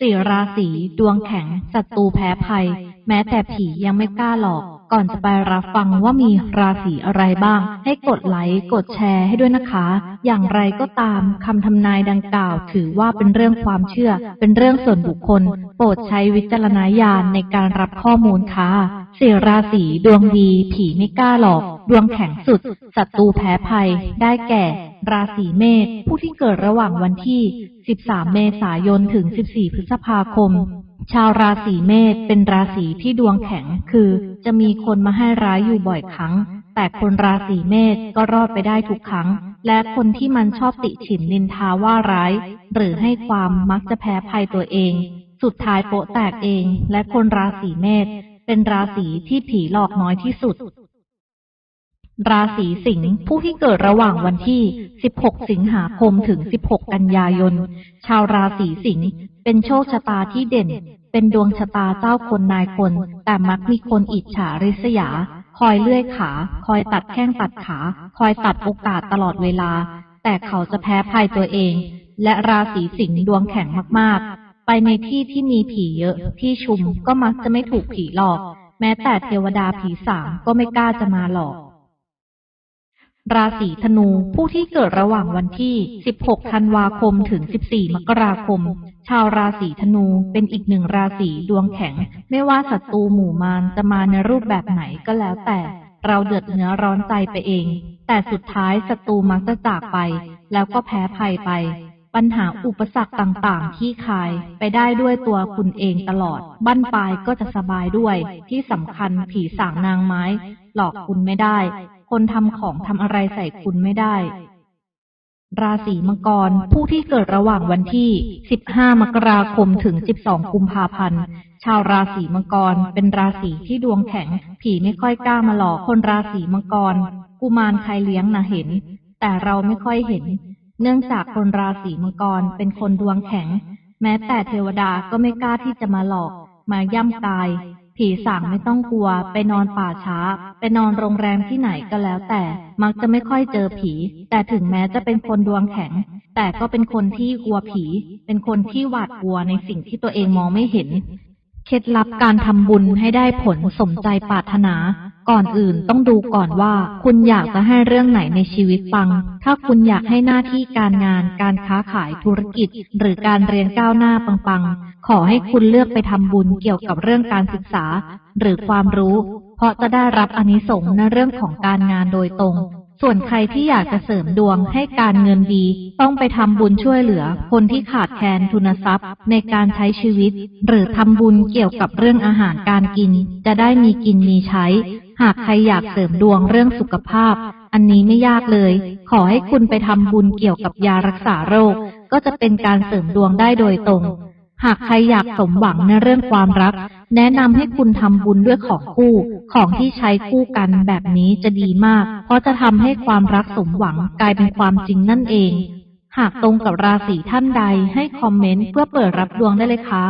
สี่ราศีดวงแข็งศัตรูแพ้ภัย แม้แต่ผียังไม่กล้าหลอก ก่อนจะไปรับฟังว่ามีราศีอะไรบ้าง ให้กดไลค์กดแชร์ให้ด้วยนะคะ อย่างไรก็ตามคำทำนายดังกล่าว ถือว่าเป็นเรื่องความเชื่อ เป็นเรื่องส่วนบุคคล โปรดใช้วิจารณญาณในการรับข้อมูลค่ะสี่ราศีดวงดี ผีไม่กล้าหลอก ดวงแข็งสุดศัตรูแพ้ภัย ได้แก่ ราศีเมษผู้ที่เกิดระหว่างวันที่ 13 เมษายนถึง 14 พฤษภาคม ชาวราศีเมษเป็นราศีที่ดวงแข็ง คือจะมีคนมาให้ร้ายอยู่บ่อยครั้ง แต่คนราศีเมษก็รอดไปได้ทุกครั้ง และคนที่มันชอบติฉินนินทาว่าร้าย หรือให้ความมักจะแพ้ภัยตัวเอง สุดท้ายโปะแตกเอง และคนราศีเมษเป็นราศีที่ผีหลอกน้อยที่สุด ราศีสิงห์ผู้ที่เกิดระหว่างวันที่ 16 สิงหาคมถึง 16 กันยายน ชาวราศีสิงห์เป็นโชคชะตาที่เด่น เป็นดวงชะตาเจ้าคนนายคน แต่มักมีคนอิจฉาริษยา คอยเลื่อยขา คอยตัดแข้งตัดขา คอยตัดโอกาสตลอดเวลา แต่เขาจะแพ้ภัยตัวเอง และราศีสิงห์ดวงแข็งมากๆ ไปในที่ที่มีผีเยอะ ที่ชุมก็มักจะไม่ถูกผีหลอก แม้แต่เทวดาผีสางก็ไม่กล้าจะมาหลอก ราศีธนูผู้ที่เกิดระหว่างวันที่ 16 ธันวาคม ถึง 14 มกราคม ชาวราศีธนูเป็นอีกหนึ่งราศีดวงแข็ง ไม่ว่าศัตรูหมู่มารจะมาในรูปแบบไหนก็แล้วแต่ เราเดือดเนื้อร้อนใจไปเอง แต่สุดท้ายศัตรูมักจะจากไป แล้วก็แพ้ภัยไป ปัญหาอุปสรรคต่างๆ ที่คายไปได้ด้วยตัวคุณเองตลอด บั้นปลายก็จะสบายด้วย ที่สำคัญผีสางนางไม้ หลอกคุณไม่ได้ คนทำของทำอะไรใส่คุณไม่ได้ ราศีมังกร ผู้ที่เกิดระหว่างวันที่ 15 มกราคมถึง 12 กุมภาพันธ์ ชาวราศีมังกร เป็นราศีที่ดวงแข็ง ผีไม่ค่อยกล้ามาหลอกคนราศีมังกร กุมารใครเลี้ยงนะเห็น แต่เราไม่ค่อยเห็น เนื่องจากคนราศีมังกรเป็นคนดวงแข็ง แม้แต่เทวดาก็ไม่กล้าที่จะมาหลอก มาย่ำกาย ผีสางไม่ต้องกลัว ไปนอนป่าช้า ไปนอนโรงแรมที่ไหนก็แล้วแต่ มักจะไม่ค่อยเจอผี แต่ถึงแม้จะเป็นคนดวงแข็ง แต่ก็เป็นคนที่กลัวผี เป็นคนที่หวาดกลัวในสิ่งที่ตัวเองมองไม่เห็น เคล็ดลับการทำบุญให้ได้ผลสมใจปรารถนา ก่อนอื่นต้องดูก่อนว่า คุณอยากจะให้เรื่องไหนในชีวิตปัง ถ้าคุณอยากให้หน้าที่การงาน การค้าขายธุรกิจ หรือการเรียนก้าวหน้าปังๆ ขอให้คุณเลือกไปทำบุญเกี่ยวกับเรื่องการศึกษา หรือความรู้ เพราะจะได้รับอานิสงส์ในเรื่องของการงานโดยตรง ส่วนใครที่อยากจะเสริมดวงให้การเงินดี ต้องไปทำบุญช่วยเหลือ คนที่ขาดแคลนทุนทรัพย์ ในการใช้ชีวิต หรือทำบุญเกี่ยวกับเรื่องอาหารการกิน จะได้มีกินมีใช้ หากใครอยากเสริมดวงเรื่องสุขภาพ อันนี้ไม่ยากเลย ขอให้คุณไปทำบุญเกี่ยวกับยารักษาโรค ก็จะเป็นการเสริมดวงได้โดยตรง หากใครอยากสมหวังในเรื่องความรัก แนะนำให้คุณทำบุญด้วยของคู่ ของที่ใช้คู่กันแบบนี้จะดีมาก เพราะจะทำให้ความรักสมหวังกลายเป็นความจริงนั่นเอง หากตรงกับราศีท่านใดให้คอมเมนต์เพื่อเปิดรับดวงได้เลยค่ะ